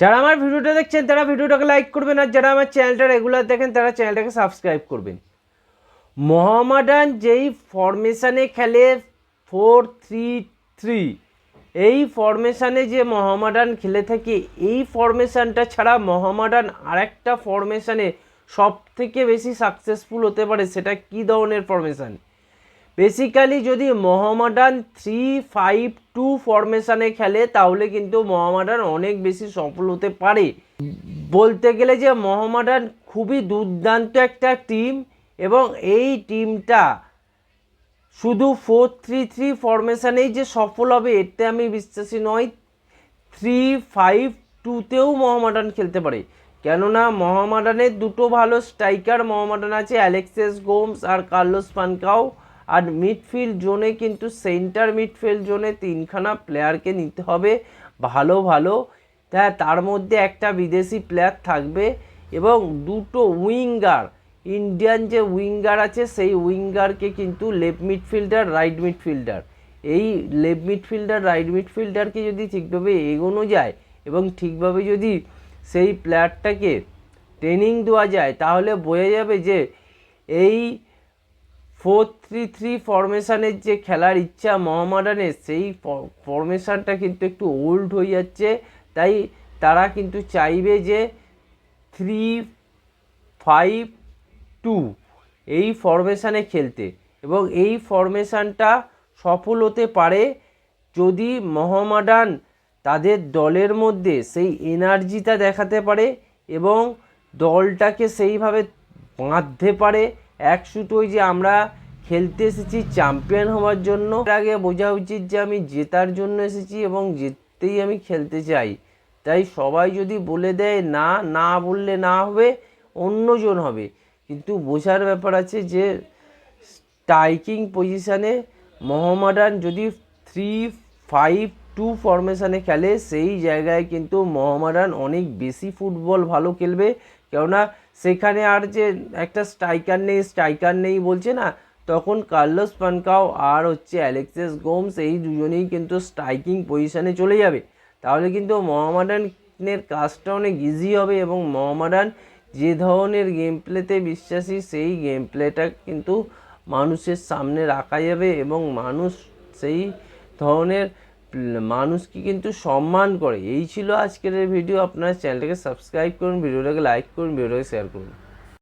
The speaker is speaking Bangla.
যারা আমার ভিডিওটা দেখছেন, তারা ভিডিওটাকে লাইক করবেন আর যারা আমার চ্যানেলটা রেগুলার দেখেন, তারা চ্যানেলটাকে সাবস্ক্রাইব করবেন। মোহামেডান যেই ফরমেশানে খেলে ফোর থ্রি থ্রি এই ফরমেশানে যে মোহামেডান খেলে থাকে, এই ফরমেশানটা ছাড়া মোহামেডান আরেকটা ফরমেশানে সব থেকে বেশি সাকসেসফুল হতে পারে, সেটা কী ধরনের ফরমেশান বেসিক্যালি যদি মোহামেডান থ্রি ফাইভ টু ফরমেশানে খেলে, তাহলে কিন্তু মোহামেডান অনেক বেশি সফল হতে পারে। বলতে গেলে যে মোহামেডান খুবই দুর্দান্ত একটা টিম এবং এই টিমটা শুধু ফোর থ্রি থ্রি ফরমেশানেই যে সফল হবে, এতে আমি বিশ্বাসী নয় থ্রি ফাইভ টুতেও মোহামেডান খেলতে পারে। কেননা মোহামেডানের দুটো ভালো স্ট্রাইকার মোহামেডান আছে অ্যালেক্সেস গোমস আর কার্লোস পানকাও আর মিডফিল্ড জোনে কিন্তু সেন্টার মিডফিল্ড জোনে তিনখানা প্লেয়ারকে নিতে হবে। ভালো ভালো। হ্যাঁ তার মধ্যে একটা বিদেশি প্লেয়ার থাকবে এবং দুটো উইঙ্গার। ইন্ডিয়ান যে উইঙ্গার আছে, সেই উইঙ্গারকে কিন্তু লেফট মিডফিল্ডার রাইট মিডফিল্ডার এই লেফট মিডফিল্ডার রাইট মিডফিল্ডারকে যদি ঠিকভাবে এগোনো যায় এবং ঠিকভাবে যদি সেই প্লেয়ারটাকে ট্রেনিং দেওয়া যায়, তাহলে বোঝা যাবে যে এই ফোর থ্রি থ্রি ফরমেশানের যে খেলার ইচ্ছা মোহামেডানের, সেই ফরমেশানটা কিন্তু একটু ওল্ড হয়ে যাচ্ছে। তাই তারা কিন্তু চাইবে যে থ্রি ফাইভ টু এই ফরমেশানে খেলতে। এবং এই ফরমেশানটা সফল হতে পারে যদি মোহামেডান তাদের দলের মধ্যে সেই এনার্জিটা দেখাতে পারে এবং দলটাকে সেইভাবে বাঁধতে পারে। এক সুতোয় যে আমরা খেলতে এসেছি চ্যাম্পিয়ন হওয়ার জন্য। আগে বোঝা উচিত যে আমি জেতার জন্য এসেছি এবং জিততেই আমি খেলতে চাই। তাই সবাই যদি বলে দেয় না না বললে না হবে, অন্যজন হবে। কিন্তু বোঝার ব্যাপার আছে যে স্ট্রাইকিং পজিশানে মোহামেডান যদি থ্রি ফাইভ টু ফরমেশানে খেলে, সেই জায়গায় কিন্তু মোহামেডান অনেক বেশি ফুটবল ভালো খেলবে। কেননা সেখানে আর যে একটা স্ট্রাইকার নেই স্ট্রাইকার নেই বলছে না, তখন কার্লোস পানকাও আর হচ্ছে অ্যালেক্সেস গোমস এই দুজনেই কিন্তু স্ট্রাইকিং পজিশানে চলে যাবে। তাহলে কিন্তু মোহামেডানের কাজটা অনেক ইজি হবে এবং মোহামেডান যে ধরনের গেম প্লেতে বিশ্বাসী, সেই গেম প্লেটা কিন্তু মানুষের সামনে রাখা যাবে এবং মানুষ সেই ধরনের মানুষকে কিন্তু সম্মান করে। এই ছিল আজকের ভিডিও আপনার চ্যানেলটাকে সাবস্ক্রাইব করুন ভিডিওটাকে লাইক করুন ভিডিওটাকে শেয়ার করুন।